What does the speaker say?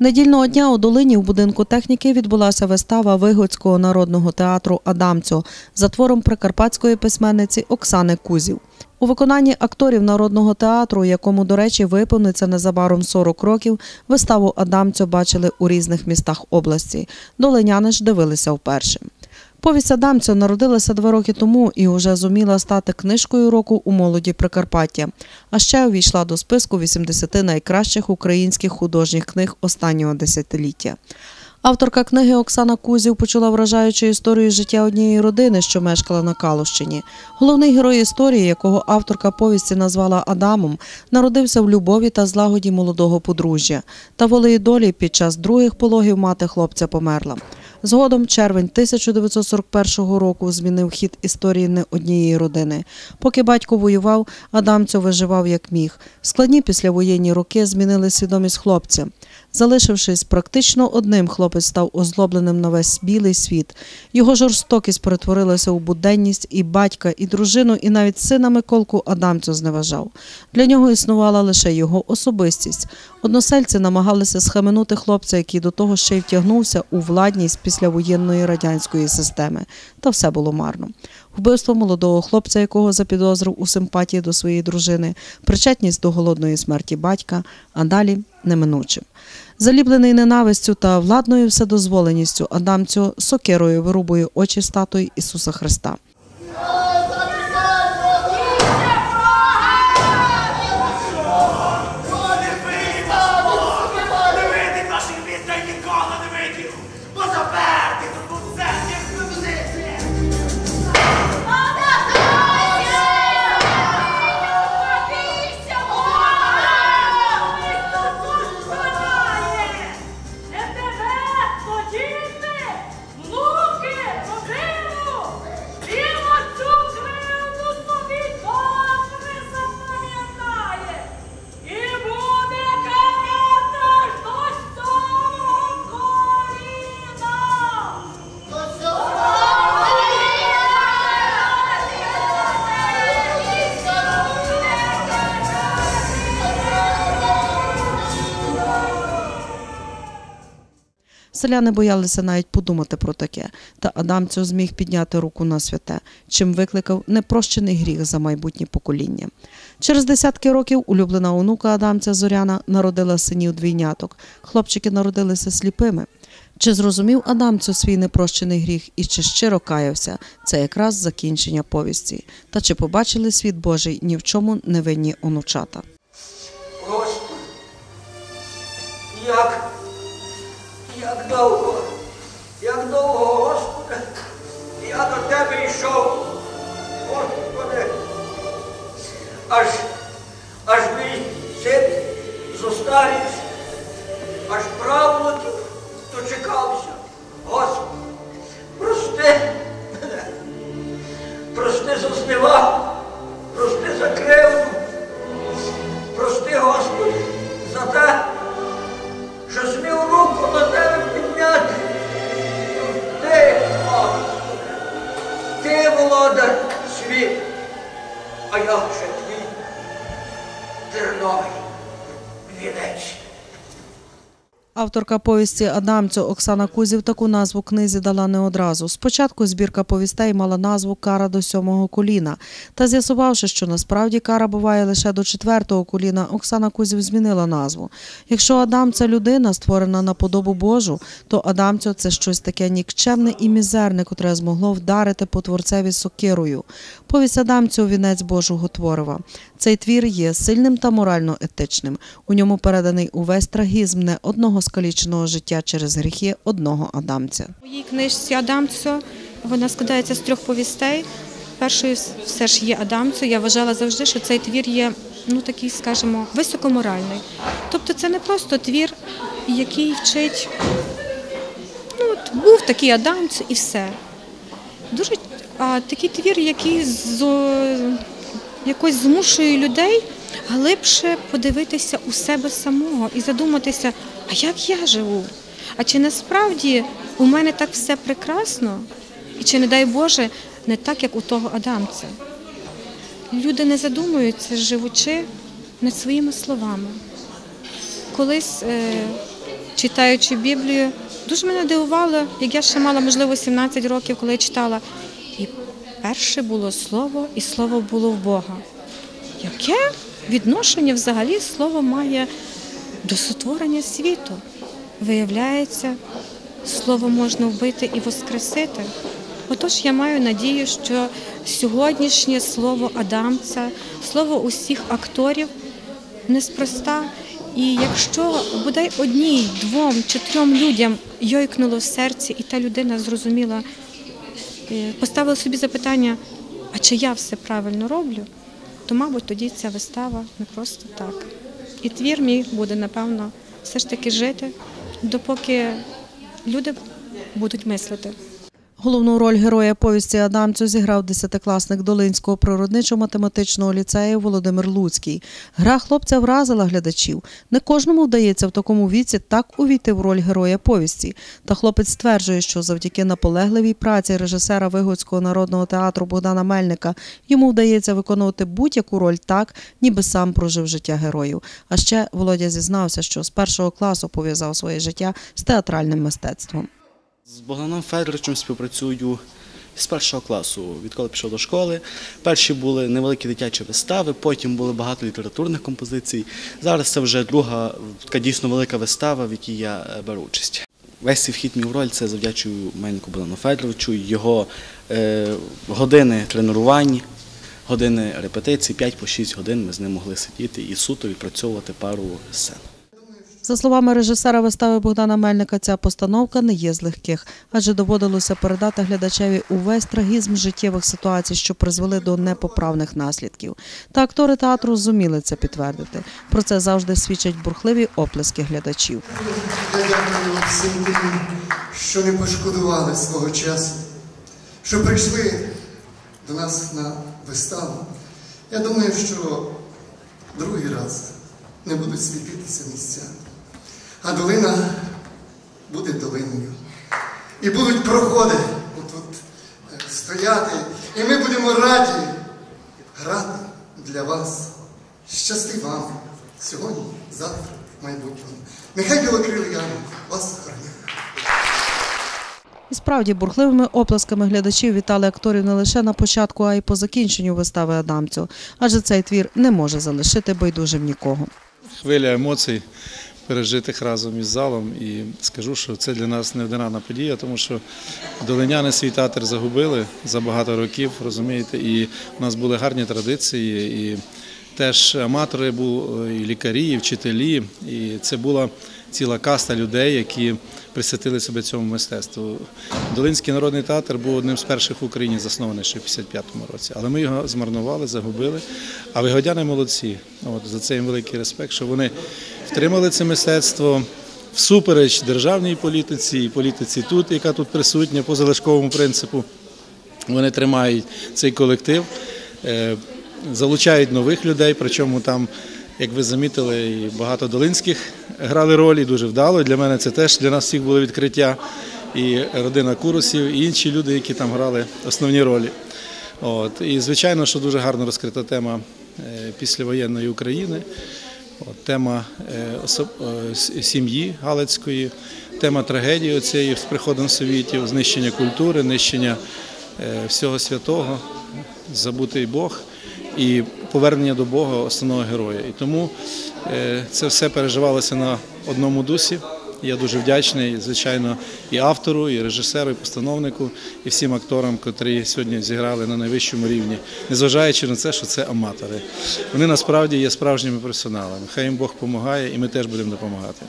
Недільного дня у Долині в будинку техніки відбулася вистава Вигодського народного театру Адамцю за твором прикарпатської письменниці Оксани Кузів. У виконанні акторів народного театру, якому, до речі, виповниться незабаром 40 років, виставу Адамцю бачили у різних містах області. Долиняни ж дивилися вперше. Повість Адамцьо народилася два роки тому і вже зуміла стати книжкою року у молоді Прикарпаття. А ще увійшла до списку 80 найкращих українських художніх книг останнього десятиліття. Авторка книги Оксана Кузів почула вражаючу історію життя однієї родини, що мешкала на Калущині. Головний герой історії, якого авторка повісті назвала Адамом, народився в любові та злагоді молодого подружжя. Та волею долі під час других пологів мати хлопця померла. Згодом червень 1941 року змінив хід історії не однієї родини. Поки батько воював, Адамцьо виживав як міг. Складні післявоєнні роки змінили свідомість хлопця. Залишившись практично одним, хлопець став озлобленим на весь білий світ. Його жорстокість перетворилася у буденність і батька, і дружину, і навіть сина Миколку Адамцю зневажав. Для нього існувала лише його особистість. Односельці намагалися схаменути хлопця, який до того ще й втягнувся у владність післявоєнної радянської системи. Та все було марно. Вбивство молодого хлопця, якого запідозрив у симпатії до своєї дружини, причетність до голодної смерті батька, а далі неминучим. Заліплений ненавистю та владною вседозволеністю, Адамцю сокирою вирубує очі статуї Ісуса Христа. Селяни боялися навіть подумати про таке, та Адамцю зміг підняти руку на святе, чим викликав непрощений гріх за майбутнє покоління. Через десятки років улюблена онука Адамця Зоряна народила синів двійняток. Хлопчики народилися сліпими. Чи зрозумів Адамцю свій непрощений гріх і чи щиро каявся, це якраз закінчення повісті. Та чи побачили світ Божий ні в чому невинні онучата. Господи, як, як довго, як довго, Господи, я до Тебе йшов, Господи, аж, аж мій син зостарівся, Авторка повісті Адамцю Оксана Кузів таку назву книзі дала не одразу. Спочатку збірка повістей мала назву Кара до сьомого коліна. Та з'ясувавши, що насправді кара буває лише до четвертого коліна, Оксана Кузів змінила назву. Якщо Адам це людина, створена на подобу Божу, то Адамцю це щось таке нікчемне і мізерне, котре змогло вдарити по творцеві сокирою. Повість Адамцю вінець Божого творива. Цей твір є сильним та морально етичним. У ньому переданий увесь трагізм не одного скаліченого життя через гріхи одного адамця. У моїй книжці Адамцо вона складається з трьох повістей. Першою все ж є Адамцо. Я вважала завжди, що цей твір є ну такий, скажімо, високоморальний. Тобто це не просто твір, який вчить. Ну от був такий Адамцо і все. Дуже а такий твір, який з якось змушує людей глибше подивитися у себе самого і задуматися, а як я живу? А чи насправді у мене так все прекрасно? І чи, не дай Боже, не так, як у того Адамця? Люди не задумуються, живучи над своїми словами. Колись е, читаючи Біблію, дуже мене дивувало, як я ще мала, можливо, 17 років, коли я читала. І перше було слово, і слово було в Бога. Яке відношення взагалі слово має до сотворення світу? Виявляється, слово можна вбити і воскресити. Отож, я маю надію, що сьогоднішнє слово Адамця, слово усіх акторів неспроста. І якщо бодай одній, двом чи трьом людям йойкнуло в серці, і та людина зрозуміла, поставила собі запитання, а чи я все правильно роблю, то, мабуть, тоді ця вистава не просто так. І твір мій буде, напевно, все ж таки жити, допоки люди будуть мислити. Головну роль героя повісті Адамцю зіграв десятикласник Долинського природничо-математичного ліцею Володимир Луцький. Гра хлопця вразила глядачів. Не кожному вдається в такому віці так увійти в роль героя повісті. Та хлопець стверджує, що завдяки наполегливій праці режисера Вигодського народного театру Богдана Мельника йому вдається виконувати будь-яку роль так, ніби сам прожив життя героїв. А ще Володя зізнався, що з першого класу пов'язав своє життя з театральним мистецтвом. З Богданом Федоровичем співпрацюю з першого класу, відколи пішов до школи. Перші були невеликі дитячі вистави, потім було багато літературних композицій. Зараз це вже друга така дійсно велика вистава, в якій я е, беру участь. Весь цей вхід мій в роль це завдячую Мельнику Богдану Федоровичу, його е, години тренувань, години репетицій, 5 по 6 годин ми з ним могли сидіти і суто відпрацьовувати пару сцен. За словами режисера вистави Богдана Мельника, ця постановка не є з легких, адже доводилося передати глядачеві увесь трагізм життєвих ситуацій, що призвели до непоправних наслідків. Та актори театру зуміли це підтвердити. Про це завжди свідчать бурхливі оплески глядачів. Я дякую всім тим, що не пошкодували свого часу, що прийшли до нас на виставу. Я думаю, що другий раз не будуть світитися місця, а долина буде долиною. І будуть проходи отут е, стояти, і ми будемо раді грати для вас. Щасти вам сьогодні, завтра, майбутньому. Нехай білокрилий ангел вас охороняє. І справді бурхливими оплесками глядачів вітали акторів не лише на початку, а й по закінченню вистави Адамцю, адже цей твір не може залишити байдужим нікого. хвиля емоцій, пережитих разом із залом. І скажу, що це для нас неодинарна подія, тому що долиняни свій театр загубили за багато років, розумієте, і у нас були гарні традиції. І теж аматори були, і лікарі, і вчителі. І це була ціла каста людей, які присвятили себе цьому мистецтву. Долинський народний театр був одним з перших в Україні, заснований ще в 55-му році. Але ми його змарнували, загубили. А вигодяни молодці. От, за це їм великий респект, що вони втримали це мистецтво всупереч державній політиці і політиці тут, яка тут присутня по залишковому принципу. Вони тримають цей колектив, е, залучають нових людей, причому там, як ви замітили, і багато долинських грали ролі, дуже вдало. Для мене це теж для нас всіх було відкриття. І родина Курусів, і інші люди, які там грали основні ролі. От. І звичайно, що дуже гарно розкрита тема е, післявоєнної України. От, тема е, е, сім'ї Галицької, тема трагедії цієї з приходом совітів, знищення культури, нищення всього святого, забутий Бог і повернення до Бога основного героя. І тому е, це все переживалося на одному дусі. Я дуже вдячний, звичайно, і автору, і режисеру, і постановнику, і всім акторам, котрі сьогодні зіграли на найвищому рівні, незважаючи на це, що це аматори. Вони насправді є справжніми професіоналами. Хай їм Бог допомагає, і ми теж будемо допомагати.